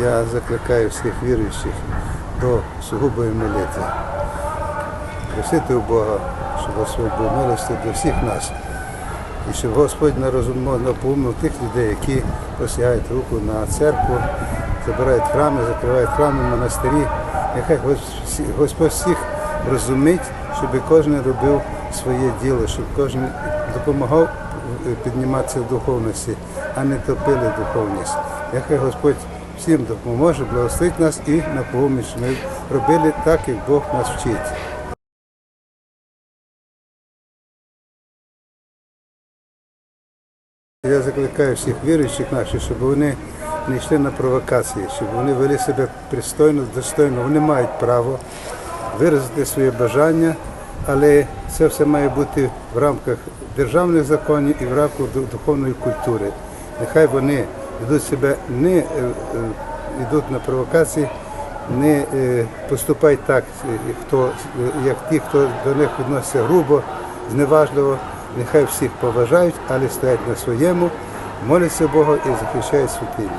Я закликаю всіх віруючих до сугубої молитви. Просити у Бога, щоб Господь був милости до всіх нас. І щоб Господь нарозумно наповнив тих людей, які посягають руку на церкву, забирають храми, закривають храми, монастирі. Нехай Гос- Господь всіх розумить, щоб кожен робив своє діло, щоб кожен допомагав е, підніматися в духовності, а не топили духовність. Нехай Господь всім допоможе, благословить нас і на поміч. Ми робили так, як Бог нас вчить. Я закликаю всіх віруючих наших, щоб вони не йшли на провокації, щоб вони вели себе пристойно, достойно. Вони мають право виразити своє бажання, але це все має бути в рамках державних законів і в рамках духовної культури. Нехай вони ведуть себе не е, е, йдуть на провокації, не е, поступають так, хто, як ті, хто до них відноситься грубо, зневажливо. Нехай всіх поважають, але стоять на своєму, моляться Богу і захищають святині.